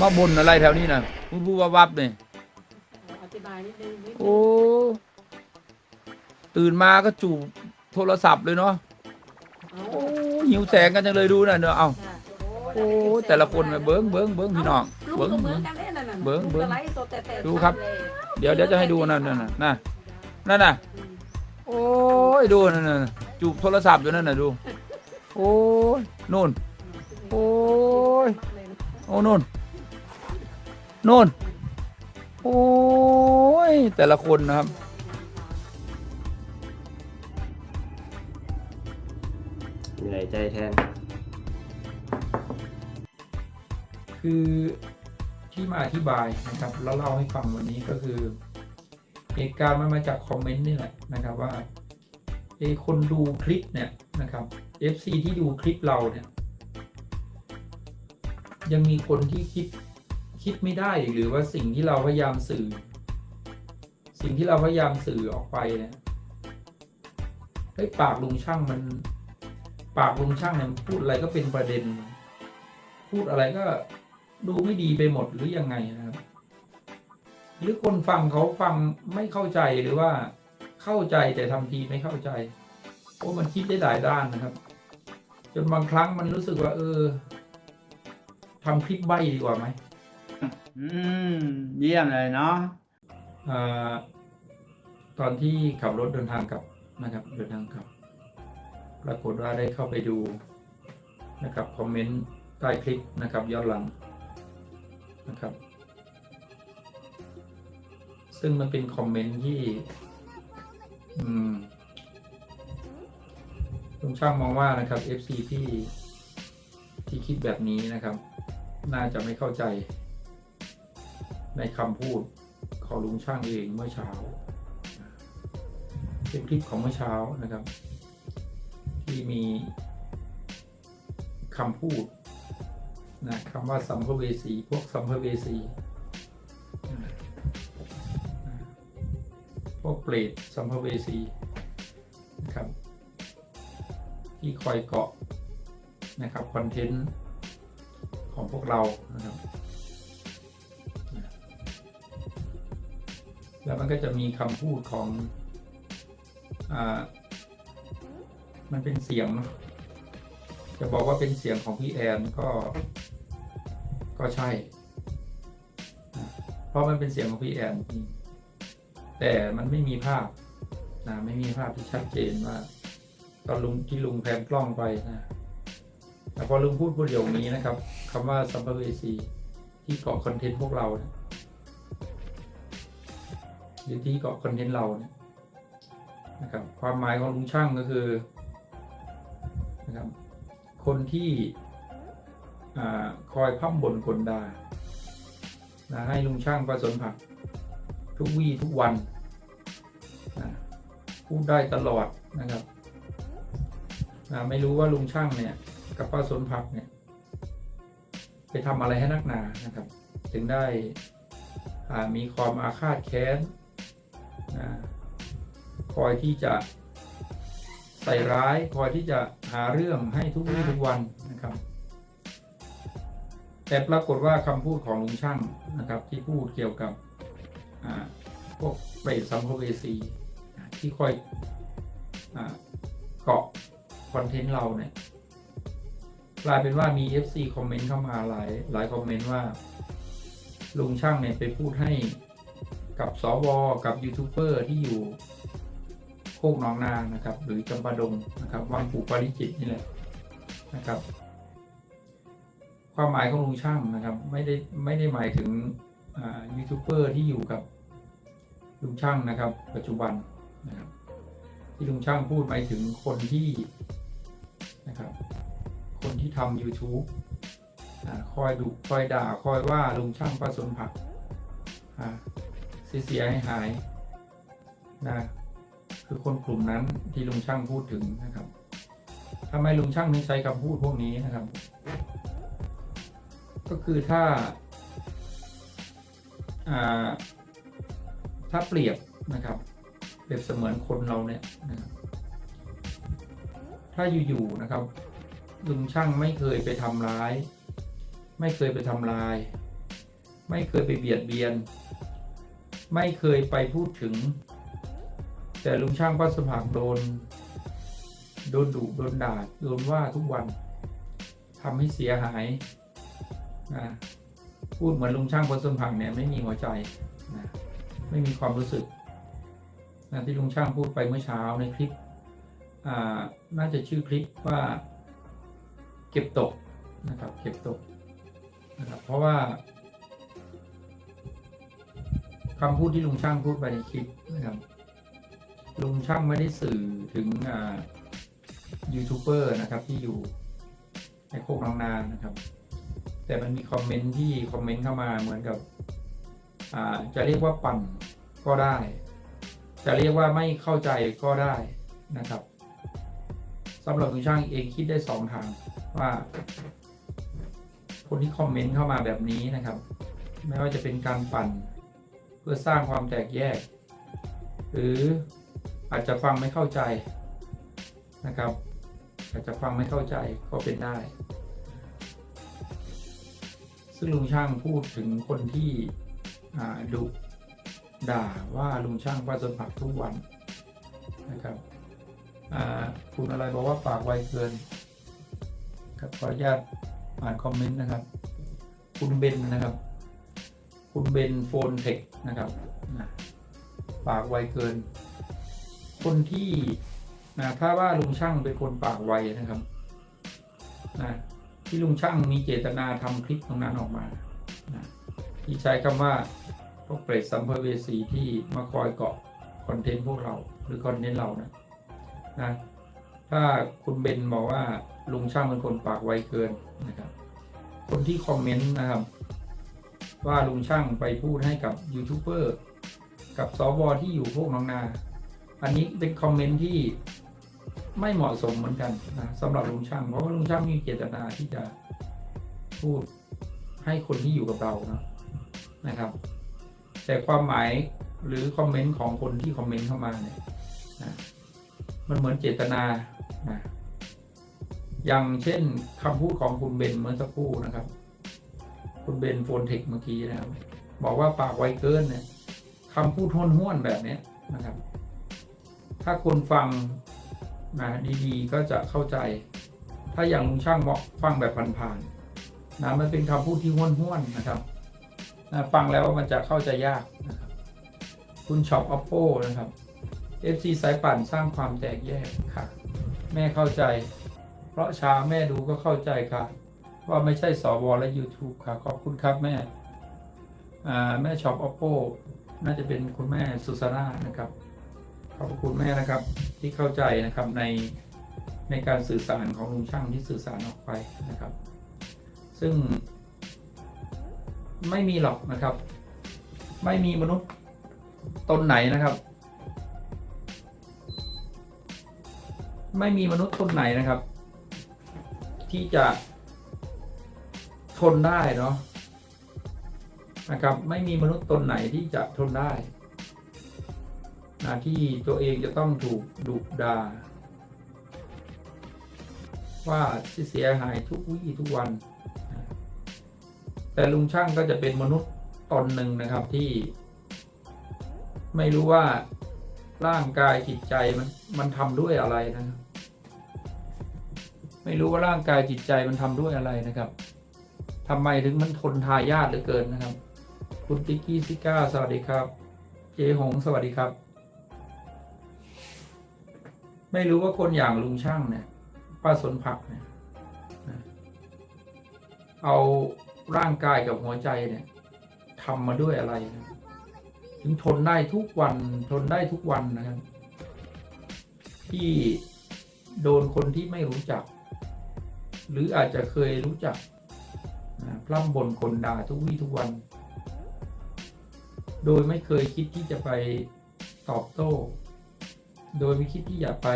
มาบนอะไรแถวนี้นะพูดวับวับเนี่ยอธิบายนิดนึงนิดนึงโอ้ตื่นมาก็จูบโทรศัพท์เลยเนาะเอาโอ้หิวแสงกันจังเลยดูนะเนาะเอาค่ะโอ้แต่ละคนเบิ้งเบิ้งเบิ้งพี่น้องลูกเบิ้ง ก็เหมืเบิ้อนงกันเลยนั่นน่ะเบิ่งเบิ่งลูกก็ไลฟ์สดแต่แต่ดูครับเดี๋ยวเดี๋ยวจะให้ดูนั่นนั่นน่ะน่ะนั่นน่ะ โอ้ยดูนั่นน่ะจูบโทรศัพท์อยู่นั่นน่ะดู โอ้ยนู่น โอ้ย โอ้นู่น นู่น โอ้ย แต่ละคนนะครับ เหนื่อยใจแทน คือที่มาอธิบายนะครับ แล้วเล่าให้ฟังวันนี้ก็คือ เหตุการณ์มันมาจากคอมเมนต์นี่แหละนะครับว่าเอคนดูคลิปเนี่ยนะครับ FC ที่ดูคลิปเราเนี่ย ยังมีคนที่คิด คิดไม่ได้หรือว่าสิ่งที่เราพยายามสื่อ สิ่งที่เราพยายามสื่อออกไปเนี่ยเฮ้ยปากลุงช่างมัน ปากลุงช่างเนี่ยพูดอะไรก็เป็นประเด็น พูดอะไรก็ดูไม่ดีไปหมดหรือยังไงนะครับ หรือคนฟังเขาฟังไม่เข้าใจหรือว่าเข้าใจแต่ทำทีไม่เข้าใจเพราะมันคิดได้หลายด้านนะครับ จนบางครั้งมันรู้สึกว่า เออทำคลิปใบดีกว่าไหม อืม เยี่ยมเลยเนาะอาตอนที่ขับรถเดินทางกลับนะครับเดินทางกลับ ปรากฏว่าได้เข้าไปดูนะครับคอมเมนต์ใต้คลิปนะครับย้อนหลังนะครับ ซึ่งมันเป็นคอมเมนต์ที่อืมลุงช่างมองว่านะครับ FC ที่ที่คิดแบบนี้นะครับ น่าจะไม่เข้าใจ ในคำพูดของลุงช่างเองเมื่อเช้าเป็นคลิปของเมื่อเช้านะครับ ที่มีคำพูดนะคำว่าสัมภเวสีพวกสัมภเวสีพวกเปรตสัมภเวสีนะครับ ที่คอยเกาะนะครับคอนเทนต์ของพวกเรานะครับ แล้วมันก็จะมีคำพูดของอ่ามันเป็นเสียงเนอะจะบอกว่าเป็นเสียงของพี่แอนก็ ก็ใช่ เพราะมันเป็นเสียงของพี่แอนแต่มันไม่มีภาพนะไม่มีภาพที่ชัดเจนว่าตอนลุงที่ลุงแพนกล้องไปนะแต่พอลุงพูดประโยคนี้นะครับคำว่าสัมภเวสีที่เกาะคอนเทนต์พวกเรานี่ย หรือที่เกาะคอนเทนต์เราเนี่ยนะครับความหมายของลุงช่างก็คือนะครับคนที่อาคอยพั่มบนกลดานะให้ลุงช่างประสนผัก ทุกวี่ทุกวันนะพูดได้ตลอดนะครับนะไม่รู้ว่าลุงช่างเนี่ยกับป้าสนผักเนี่ยไปทำอะไรให้นักหนานะครับ ถึงได้อ่ามีความอาฆาตแค้น นะคอยที่จะใส่ร้ายคอยที่จะหาเรื่องให้ทุกวี่ทุกวันนะครับ แต่ปรากฏว่าคำพูดของลุงช่างนะครับ ที่พูดเกี่ยวกับพวกเปรตสัมภเวสีที่คอยอเกาะคอนเทนต์เราเนี่ยกลายเป็นว่ามี FC คอมเมนต์เข้ามาหลายหลายคอมเมนต์ว่า ลุงช่างเนี่ยไปพูดให้ กับสวกับยูทูบเบอร์ที่อยู่โคกหนองนานะครับ หรือจำปาดงนะครับวังปู่ปาริจิตนี่แหละนะครับ ความหมายของลุงช่างนะครับ ไม่ได้ไม่ได้หมายถึงยูทูบเบอร์ที่อยู่กับลุงช่างนะครับ ปัจจุบันนะครับที่ลุงช่างพูดหมายถึงคนที่นะครับ คนที่ทำ YouTube คอยดุคอยด่า คอยว่าลุงช่างประสนผักอ่า เสียหายนะคือคนกลุ่มนั้นที่ลุงช่างพูดถึงนะครับทำไมลุงช่างถึงใช้คำพูดพวกนี้นะครับ ก็คือถ้าอ่าถ้าเปรียบนะครับ เปรียบเสมือนคนเราเนี่ยนะครับถ้าอยู่ๆนะครับ ลุงช่างไม่เคยไปทำร้าย ไม่เคยไปทำลาย ไม่เคยไปเบียดเบียน ไม่เคยไปพูดถึง แต่ลุงช่างก็สมัครโดน โดนดุโดนด่าโดนว่าทุกวันทำให้เสียหายนะพูดเหมือนลุงช่างคนสมผักเนี่ยไม่มีหัวใจนะไม่มีความรู้สึกนะที่ลุงช่างพูดไปเมื่อเช้าในคลิปอ่าน่าจะชื่อคลิปว่าเก็บตกนะครับเก็บตกนะครับเพราะว่า คำพูดที่ลุงช่างพูดไปในคลิปนะครับ ลุงช่างไม่ได้สื่อถึงยูทูบเบอร์นะครับ ที่อยู่ในโคกนางนานะครับ แต่มันมีคอมเมนต์ที่คอมเมนต์เข้ามาเหมือนกับจะเรียกว่าปั่นก็ได้ จะเรียกว่าไม่เข้าใจก็ได้นะครับสำหรับลุงช่างเองคิดได้สองทางว่า คนที่คอมเมนต์เข้ามาแบบนี้นะครับ ไม่ว่าจะเป็นการปั่น เพื่อสร้างความแตกแยก หรืออาจจะฟังไม่เข้าใจนะครับ อาจจะฟังไม่เข้าใจก็เป็นได้ ซึ่งลุงช่างพูดถึงคนที่อ่าดุด่าว่าลุงช่างว่าจนผักทุกวันนะครับอ่าคุณอะไรบอกว่าปากไวเกินครับขออนุญาตอ่านคอมเมนต์นะครับ คุณเบนนะครับ คุณเบนโฟนเทคนะครับปากไวเกิน คนที่นะถ้าว่าลุงช่างเป็นคนปากไวนะครับนะที่ลุงช่างมีเจตนาทำคลิปตรงนั้นออกมานะที่ใช้คำว่าพวกเปรตสัมภเวสีที่มาคอยเกาะคอนเทนต์พวกเราหรือคอนเทนต์เรานะนะถ้าคุณเบนบอกว่าลุงช่างเป็นคนปากไวเกินนะครับ คนที่คอมเมนต์นะครับ ว่าลุงช่างไปพูดให้กับยูทูบเบอร์กับสวที่อยู่พวกน้องนา อันนี้เป็นคอมเมนต์ที่ไม่เหมาะสมเหมือนกันนะสำหรับลุงช่าง เพราะว่าลุงช่างมีเจตนาที่จะพูดให้คนที่อยู่กับเรานะนะครับ แต่ความหมายหรือคอมเมนต์ของคนที่คอมเมนต์เข้ามาเนี่ยนะมันเหมือนเจตนานะอย่างเช่นคำพูดของคุณเบนเมื่อสักครู่นะครับ คุณเบนโฟนเทคเมื่อกี้นะครับ บอกว่าปากไวเกินเนี่ยคำพูดห้วนแบบนี้นะครับ ถ้าคนฟังนะดีๆ ก็จะเข้าใจ ถ้าอย่างลุงช่างบอกฟังแบบผ่านๆนะมันเป็นคำพูดที่ห้วนๆนะครับนะฟังแล้วมันจะเข้าใจยากนะครับ คุณช็อป oppo นะครับ FC สายปั่นสร้างความแตกแยกค่ะ แม่เข้าใจ เพราะช้าแม่ดูก็เข้าใจค่ะ ว่าไม่ใช่สวและ YouTube ค่ะ ขอบคุณครับแม่แม่ช็อป oppo น่าจะเป็นคุณแม่สุสารานะครับ ขอบคุณแม่นะครับที่เข้าใจนะครับในในการสื่อสารของลุงช่างที่สื่อสารออกไปนะครับ ซึ่ง ไม่มีหรอกนะครับ ไม่มีมนุษย์ตนไหนนะครับ ไม่มีมนุษย์ตนไหนนะครับ ที่จะ ทนได้เนาะนะครับ ไม่มีมนุษย์ตนไหนที่จะทนได้นะที่ตัวเองจะต้องถูกดุดาว่าเสียหายทุกวี่ทุกวัน แต่ลุงช่างก็จะเป็นมนุษย์ตนหนึ่งนะครับที่ ไม่รู้ว่าร่างกายจิตใจมันมันทำด้วยอะไรนะครับไม่รู้ว่าร่างกายจิตใจมันทำด้วยอะไรนะครับ ทำไมถึงมันทนทายาทเหลือเกินนะครับ คุณติ๊กี้ซิก้า สวัสดีครับ เจหง สวัสดีครับ ไม่รู้ว่าคนอย่างลุงช่างเนี่ยป้าสนผักเนี่ยเอาร่างกายกับหัวใจเนี่ยทำมาด้วยอะไรนะถึงทนได้ทุกวันทนได้ทุกวันนะครับ ที่โดนคนที่ไม่รู้จัก หรืออาจจะเคยรู้จัก พร่ำบ่นคนด่าทุกวี่ทุกวัน โดยไม่เคยคิดที่จะไปตอบโต้ โดยไม่คิดที่จะไป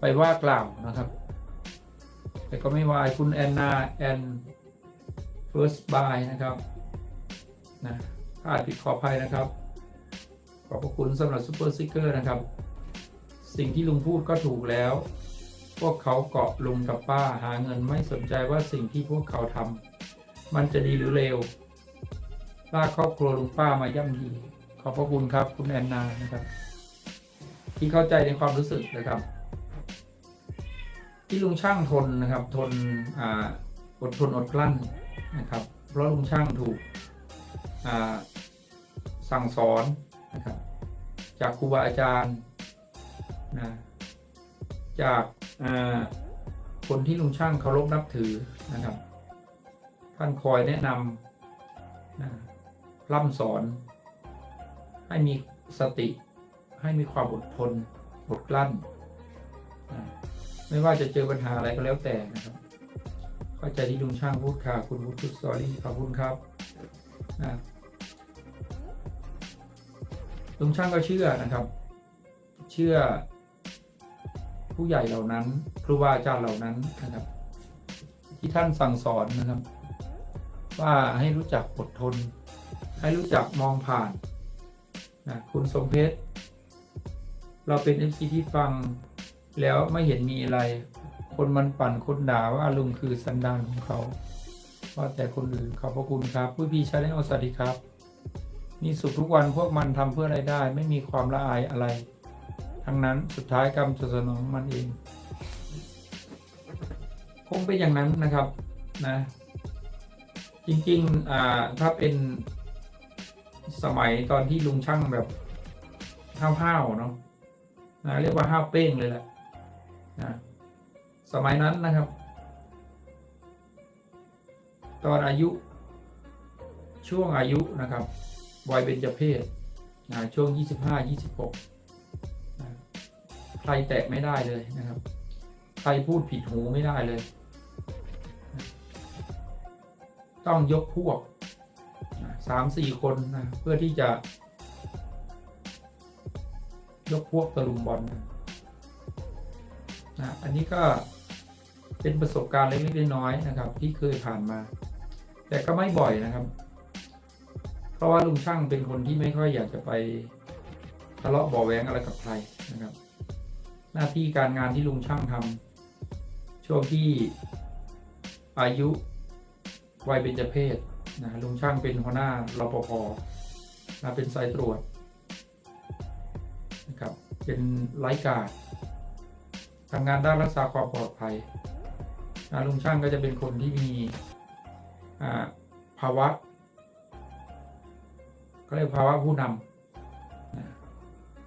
ไปว่ากล่าวนะครับ แต่ก็ไม่วายคุณแอนนาแอนเฟิร์สบายนะครับนะถ้าอาจผิดขออภัยนะครับ ขอบพระคุณสำหรับซูเปอร์ซิกเกอร์นะครับ สิ่งที่ลุงพูดก็ถูกแล้ว พวกเขาเกาะลุงกับป้าหาเงินไม่สนใจว่าสิ่งที่พวกเขาทำมันจะดีหรือเลวลากครอบครัวลุงป้ามาย่ำยีขอบพระคุณครับ คุณแอนนานะครับ ที่เข้าใจในความรู้สึกนะครับ ที่ลุงช่างทนนะครับ ทนออดทนอดกลั้นนะครับ เพราะลุงช่างถูกสั่งสอนนะครับ จากครูบาอาจารย์นะจาก คนที่ลุงช่างเคารพนับถือนะครับ ท่านคอยแนะนำนะร่ำสอน ให้มีสติ ให้มีความอดทนอดกลั้นนะไม่ว่าจะเจอปัญหาอะไรก็แล้วแต่นะครับ เข้าใจที่ลุงช่างพูดค่ะ คุณวุฒิสตอรี่ขอบคุณครับนะลุงช่างก็เชื่อนะครับ เชื่อ ผู้ใหญ่เหล่านั้นครูบาอาจารย์เหล่านั้นนะครับ ที่ท่านสั่งสอนนะครับ ว่าให้รู้จักอดทน ให้รู้จักมองผ่านนะคุณสมเพชรเราเป็น MC ที่ฟังแล้วไม่เห็นมีอะไร คนมันปั่นคนด่าว่าลุงคือสันดานของเขาว่าแต่คนอื่นขอบพระคุณครับผู้พี่ชาแนลสวัสดีครับ มีสุขทุกวันพวกมันทำเพื่ออะไรได้ ไม่มีความละอายอะไร ทั้งนั้นสุดท้ายกรรมจะสนองมันเอง คงเป็นอย่างนั้นนะครับนะจริงๆอ่าถ้าเป็นสมัยตอนที่ลุงช่างแบบห้าวๆเนาะนะเรียกว่าห้าวเป้งเลยแหละนะสมัยนั้นนะครับ ตอนอายุช่วงอายุนะครับวัยเบญจเพศนะช่วง 25 26นะ ใครแตะไม่ได้เลยนะครับ ใครพูดผิดหูไม่ได้เลย ต้องยกพวกสามสี่คนนะเพื่อที่จะ ยกพวกตะลุมบอลนะนะอันนี้ก็เป็นประสบการณ์เล็กๆน้อยๆนะครับ ที่เคยผ่านมา แต่ก็ไม่บ่อยนะครับ เพราะว่าลุงช่างเป็นคนที่ไม่ค่อยอยากจะไปทะเลาะเบาะแวงอะไรกับใครนะครับ หน้าที่การงานที่ลุงช่างทำช่วงที่อายุวัยเบญจเพศนะลุงช่างเป็นหัวหน้ารปภนะเป็นสายตรวจนะครับเป็นไลฟ์การ์ดทำงานด้านรักษาความปลอดภัยนะลุงช่างก็จะเป็นคนที่มีภาวะเขาเรียกภาวะผู้นำนะ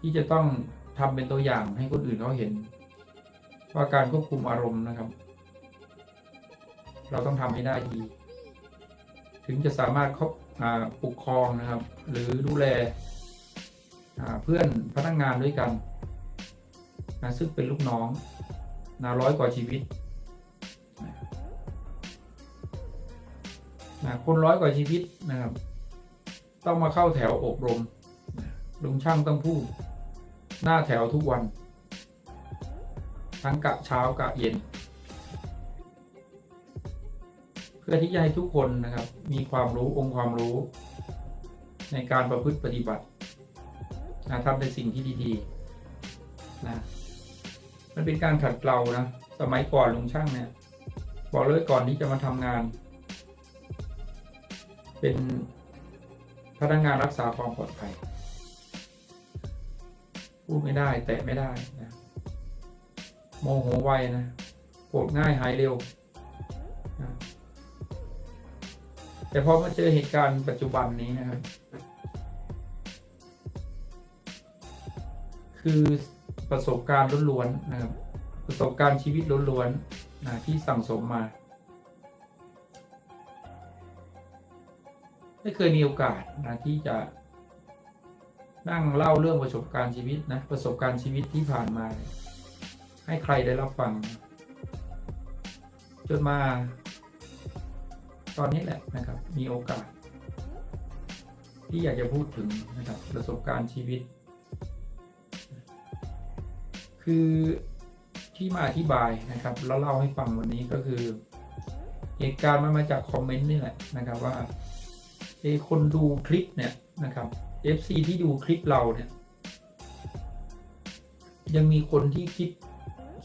ที่จะต้อง ทำเป็นตัวอย่างให้คนอื่นเขาเห็น ว่าการควบคุมอารมณ์นะครับ เราต้องทำให้ได้ดี ถึงจะสามารถครอบปกครองนะครับ หรือดูแลเพื่อนพนักงงานด้วยกันนะซึ่งเป็นลูกน้องนะร้อยกว่าชีวิตนะคนร้อยกว่าชีวิตนะครับ ต้องมาเข้าแถวอบรมลุงช่างต้องพูด หน้าแถวทุกวัน ทั้งกะเช้ากะเย็น เพื่อที่จะให้ทุกคนนะครับ มีความรู้องค์ความรู้ ในการประพฤติปฏิบัตินะทำในสิ่งที่ดีๆนะมันเป็นการขัดเกลานะ สมัยก่อนลุงช่างเนี่ย บอกเลยก่อนที่จะมาทำงาน เป็นพนักงานรักษาความปลอดภัย พูดไม่ได้ แตะไม่ได้นะโมโหไวนะโกรธง่ายหายเร็วนะแต่พอมาเจอเหตุการณ์ปัจจุบันนี้นะครับ คือประสบการณ์ล้วนๆนะครับ ประสบการณ์ชีวิตล้วนๆนะที่สั่งสมมา ไม่เคยมีโอกาสนะที่จะ นั่งเล่าเรื่องประสบการณ์ชีวิตนะ ประสบการณ์ชีวิตที่ผ่านมา ให้ใครได้รับฟัง จนมา ตอนนี้แหละนะครับ มีโอกาส ที่อยากจะพูดถึงนะครับ ประสบการณ์ชีวิต คือที่มาอธิบายนะครับแล้วเล่าให้ฟังวันนี้ก็คือ เหตุการณ์มันมาจากคอมเมนต์นี่แหละนะครับว่าเออคนดูคลิปเนี่ยนะครับ FC ที่ดูคลิปเราเนี่ย ยังมีคนที่คิด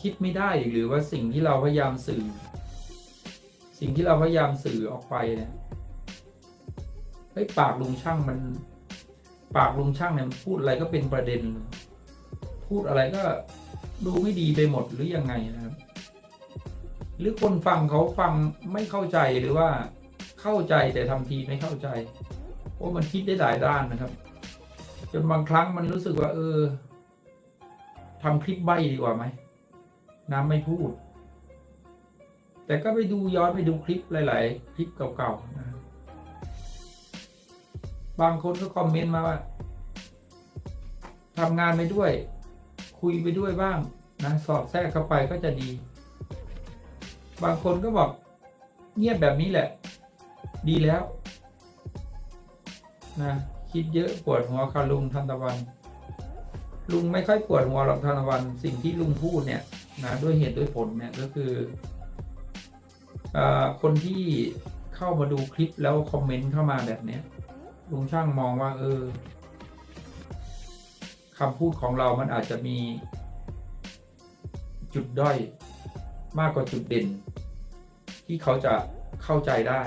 คิดไม่ได้หรือว่าสิ่งที่เราพยายามสื่อ สิ่งที่เราพยายามสื่อออกไปเนี่ยเฮ้ยปากลุงช่างมัน ปากลุงช่างเนี่ยพูดอะไรก็เป็นประเด็น พูดอะไรก็ดูไม่ดีไปหมดหรือยังไงนะครับ หรือคนฟังเขาฟังไม่เข้าใจหรือว่าเข้าใจแต่ทำทีไม่เข้าใจเพราะมันคิดได้หลายด้านนะครับ จนบางครั้งมันรู้สึกว่า เออทำคลิปใบดีกว่าไหมน้ำไม่พูด แต่ก็ไปดูย้อนไปดูคลิปหลาย ๆ คลิปเก่าๆนะบางคนก็คอมเมนต์มาว่าทำงานไปด้วย คุยไปด้วยบ้าง นะสอดแทรกเข้าไปก็จะดี บางคนก็บอกเงียบแบบนี้แหละ ดีแล้ว นะ คิดเยอะปวดหัวค่ะลุงทันตะวัน ลุงไม่ค่อยปวดหัวหรอกทันตะวัน สิ่งที่ลุงพูดเนี่ยนะด้วยเหตุด้วยผลเนี่ยก็คือเออคนที่เข้ามาดูคลิปแล้วคอมเมนต์เข้ามาแบบเนี้ยลุงช่างมองว่า เออคำพูดของเรามันอาจจะมี จุดด้อยมากกว่าจุดเด่น ที่เขาจะเข้าใจได้